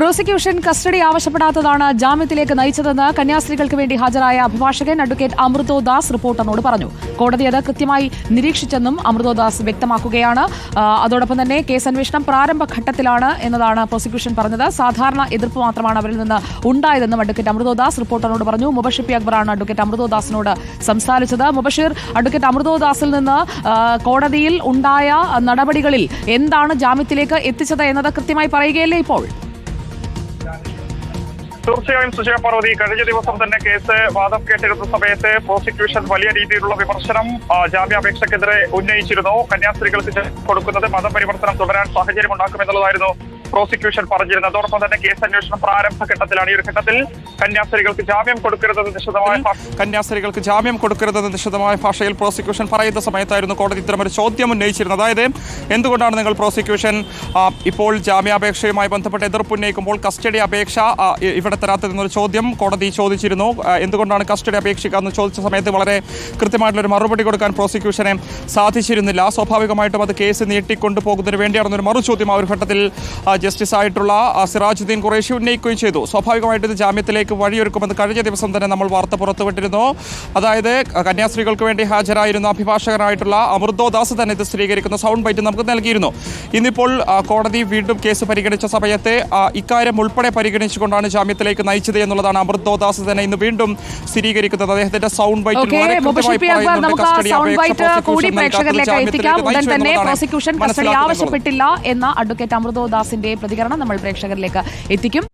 Prosecution custody ആവശ്യപ്പെടാത്തതാണ് ജാമ്യത്തിലേക്ക് നയിച്ചതെന്ന് കന്യാസ്ത്രീകൾക്ക് വേണ്ടി ഹാജരായ അഭിഭാഷകൻ അഡ്വക്കേറ്റ് അമൃതോ ദാസ് റിപ്പോർട്ടറിനോട് പറഞ്ഞു. കോടതി അത് കൃത്യമായി നിരീക്ഷിച്ചെന്നും അമൃതോ ദാസ് വ്യക്തമാക്കുകയാണ്. അതോടൊപ്പം തന്നെ കേസ് അന്വേഷണം പ്രാരംഭഘട്ടത്തിലാണ് എന്നതാണ് പ്രോസിക്യൂഷൻ പറഞ്ഞത്. സാധാരണ എതിർപ്പ് മാത്രമാണ് അവരിൽ നിന്ന് ഉണ്ടായതെന്നും അഡ്വക്കേറ്റ് അമൃതോ ദാസ് റിപ്പോർട്ടറിനോട് പറഞ്ഞു. മുബഷിർ പി അക്ബറാണ് അഡ്വക്കേറ്റ് അമൃതോ ദാസിനോട് സംസാരിച്ചത്. മുബഷീർ അഡ്വക്കേറ്റ് അമൃതോ ദാസിൽ നിന്ന് കോടതിയിൽ ഉണ്ടായ നടപടികളിൽ എന്താണ് ജാമ്യത്തിലേക്ക് എത്തിച്ചത് എന്നത് കൃത്യമായി പറയുകയല്ലേ ഇപ്പോൾ? തീർച്ചയായും സുജയ പാർവതി കഴിഞ്ഞ ദിവസം തന്നെ കേസ് വാദം കേട്ടിരുന്ന സമയത്ത് പ്രോസിക്യൂഷൻ വലിയ രീതിയിലുള്ള വിമർശനം ജാമ്യാപേക്ഷക്കെതിരെ ഉന്നയിച്ചിരുന്നു. കന്യാസ്ത്രീകൾക്ക് കൊടുക്കുന്നത് മതപരിവർത്തനം തുടരാൻ സാഹചര്യം ഉണ്ടാക്കുമെന്നുള്ളതായിരുന്നു പ്രോസിക്യൂഷൻ പറഞ്ഞിരുന്നത് അതോടൊപ്പം തന്നെ കേസ് അന്വേഷണം പ്രാരംഭ ഘട്ടത്തിലാണ് ഈ ഒരു ഘട്ടത്തിൽ കന്യാസ്ത്രീകൾക്ക് ജാമ്യം കൊടുക്കരുതെന്ന് നിശിതമായ കന്യാസ്ത്രീകൾക്ക് ജാമ്യം കൊടുക്കരുതെന്ന് നിശിതമായ ഭാഷയിൽ പ്രോസിക്യൂഷൻ പറയുന്ന സമയത്തായിരുന്നു കോടതി ഒരു ചോദ്യം ഉന്നയിച്ചിരുന്നത്. അതായത് എന്തുകൊണ്ടാണ് നിങ്ങൾ പ്രോസിക്യൂഷൻ ഇപ്പോൾ ജാമ്യാപേക്ഷയുമായി ബന്ധപ്പെട്ട് എതിർപ്പ് ഉന്നയിക്കുമ്പോൾ കസ്റ്റഡി അപേക്ഷ ഇവിടെ തരാത്തതെന്നൊരു ചോദ്യം കോടതി ചോദിച്ചിരുന്നു. എന്തുകൊണ്ടാണ് കസ്റ്റഡി അപേക്ഷിക്കുക എന്ന് ചോദിച്ച സമയത്ത് വളരെ കൃത്യമായിട്ടുള്ള ഒരു മറുപടി കൊടുക്കാൻ പ്രോസിക്യൂഷനെ സാധിച്ചിരുന്നില്ല. സ്വാഭാവികമായിട്ടും അത് കേസ് നീട്ടിക്കൊണ്ടു പോകുന്നതിന് വേണ്ടിയാണെന്നൊരു മറു ചോദ്യം ആ ഒരു ഘട്ടത്തിൽ ജസ്റ്റിസ് ആയിട്ടുള്ള സിറാജുദ്ദീൻ ഖുറേഷി ഉന്നയിക്കുകയും ചെയ്തു. സ്വാഭാവികമായിട്ടും ഇത് ജാമ്യത്തിലേക്ക് വഴിയൊരുക്കുമെന്ന് കഴിഞ്ഞ ദിവസം തന്നെ നമ്മൾ വാർത്ത പുറത്തുവിട്ടിരുന്നു. അതായത് കന്യാസ്ത്രീകൾക്ക് വേണ്ടി ഹാജരായിരുന്ന അഭിഭാഷകനായിട്ടുള്ള അമൃതോ ദാസ് തന്നെ ഇത് സ്ഥിരീകരിക്കുന്ന സൗണ്ട് ബൈറ്റ് നമുക്ക് നൽകിയിരുന്നു. ഇന്നിപ്പോൾ കോടതി വീണ്ടും കേസ് പരിഗണിച്ച സമയത്തെ ഇക്കാര്യം ഉൾപ്പെടെ പരിഗണിച്ചുകൊണ്ടാണ് ജാമ്യത്തിലേക്ക് നയിച്ചത് എന്നുള്ളതാണ് അമൃതോ ദാസ് തന്നെ ഇന്ന് വീണ്ടും സ്ഥിരീകരിക്കുന്നത്. അദ്ദേഹത്തിന്റെ സൗണ്ട് ബൈറ്റ് പ്രോസിക്യൂഷൻ കസ്റ്റഡി ആവശ്യപ്പെട്ടില്ല എന്ന അഡ്വക്കേറ്റ് അമൃതോ ദാസിന്റെ പ്രതികരണം നമ്മൾ പ്രേക്ഷകരിലേക്ക് എത്തിക്കും.